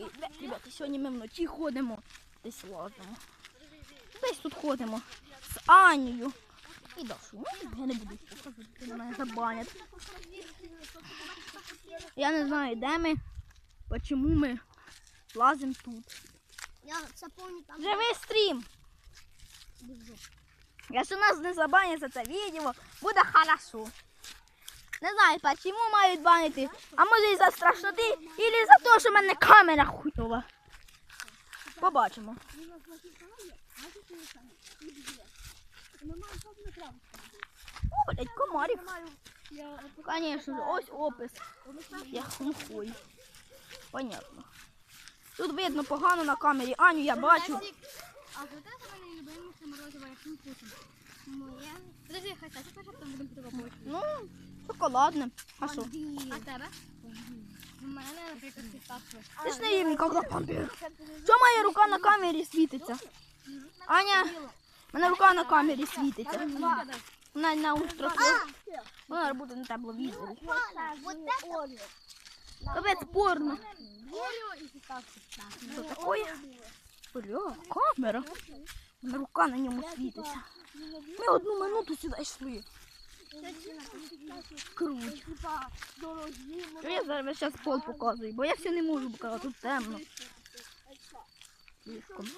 Привіт, ребята, сьогодні ми вночі ходимо, десь лазимо. Десь тут ходимо з Анією. І Дашу. Я не буду показувати, мене забанять. Я не знаю, де ми, чому ми лазимо тут. Я це помню там. Живий стрім! Якщо нас не забанять за це відео, буде хорошо. Не знаю, чому мають банити. А може і за страшноти, або за те, що в мене камера хуйова. Побачимо. О, блядь, комарик. Конечно ось опис. Я хухой. Понятно. Тут видно погано на камері. Аню я бачу. А що мене любиміше морозиво, яким вкусом? Моє. Подожди, хай так, що там будемо пробувати. Ну, шоколадне. А що? А тебе? У мене, наприклад, фісташкове. Ти ж не їв ніколи пампір. Чому моя рука на камері світиться? Аня, в мене рука на камері світиться. Вона на ультрафіолет. Вона буде на это? Капець порно. Що таке? Бля, камера. У мене рука на ньому світиться. Ми одну минуту сюди йшли. Круть. Я зараз зараз пол показую, бо я все не можу показати, тут темно. Слишком.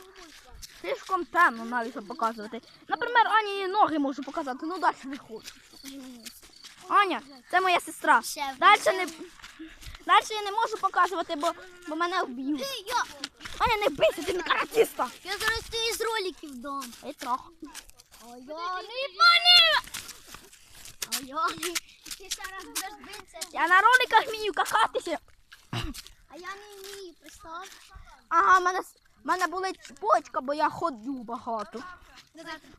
Слишком темно навіть показувати. Наприклад, Ані ноги можу показати, ну далі не хочу. Аня, це моя сестра. Далі не. Далі я не можу показувати, бо, бо мене вб'ють. Аня, не бийся, ти не каратіста. я зараз ти із роликів дам. І трохи. А я не пані! А я. Ти зараз будеш битися. Я на роликах вмію какатися. А я не вмію, представ. Ага, в мене, в мене болить почка, бо я ходжу багато.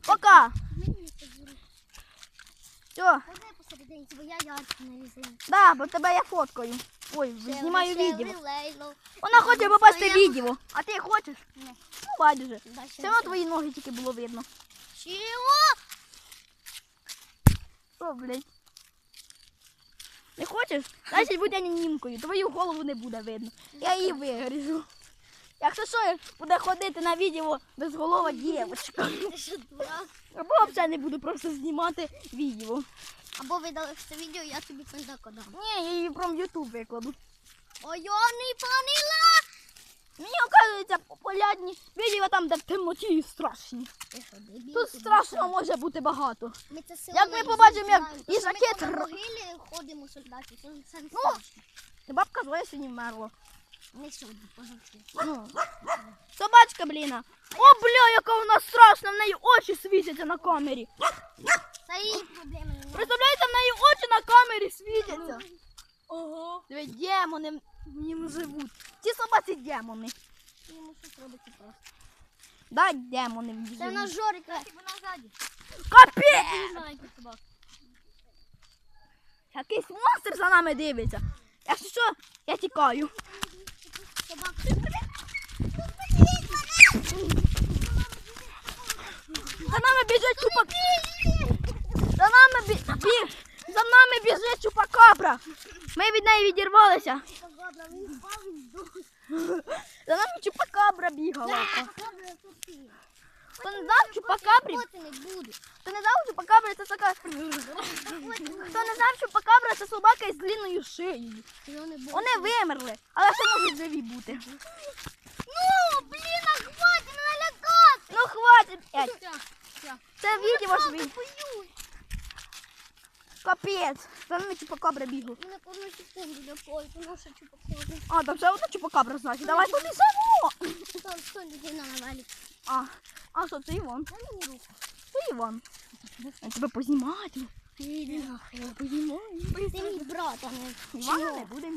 Пока. мені подзвони. Все, Ходи посередині, бо я ярко нарізаю. да, бо тебе я фоткаю. Ой, знімаю відео. Вона хоче побачити Своя- відео. А ти хочеш? Ні. Ну, байдуже. Все одно твої ноги тільки було видно. Чого? О, блядь. Не хочеш? Значить будь анінімкою. Твою голову не буде видно. Я її вигріжу. Якщо що, буде ходити на відео безголова дівчинка. Що? Або взагалі не буду просто знімати відео. Або видали це відео, я тобі кондаку дам. Ні, я її прям в Ютуб викладу. Ой, не! Мені оказується популярні відео там, де в темноті страшні. Ти? Тут страшно може бути багато. Ми це село Як ми не побачимо, як знаємо. їжаки Тому що Ми тр- по могилі ходимо солдатів, це, це не Ну. страшно. Та бабка злая сьогодні вмерла. Не сьогодні, позавчора. Ну. Собачка, бліна. О, бля, яка вона страшна, в неї очі світяться на камері. Це її проблеми немає. Представляєте, в неї очі на камері світяться. Ого. Диви, демони в ньому живуть. Ці собаці демони. Йому щось робиться просто. Да, демони в Це на. Жорика. Вона ззаді. Капець! Маленький собак. Якийсь монстр за нами дивиться. Якщо що, я тікаю. За нами біжить чупак. За нами бі... бі... Біжить чупакабра. Ми від неї відірвалися. Він. За нами чупакабра бігала. Хто не знав чупакабрі? Хто не знав чупакабра, це така. Хто не знав чупакабра, це собака із длинною шиєю. Вони вимерли, але ще можуть живі бути. Ну, блін, а хватить налякати. Ну хватить. Це відео ж ви. Капець. За нами чупакабра бігла. Мене кожну секунду лякають, тому що чупакабра. А, там все одно чупакабра, значить. Давай побіжимо. Там сто людей на валі. А, а що, це Іван? Дай мені руку. Це Іван. Я тебе познімати. Ти Я познімаю. мій брат, а не Івана не будемо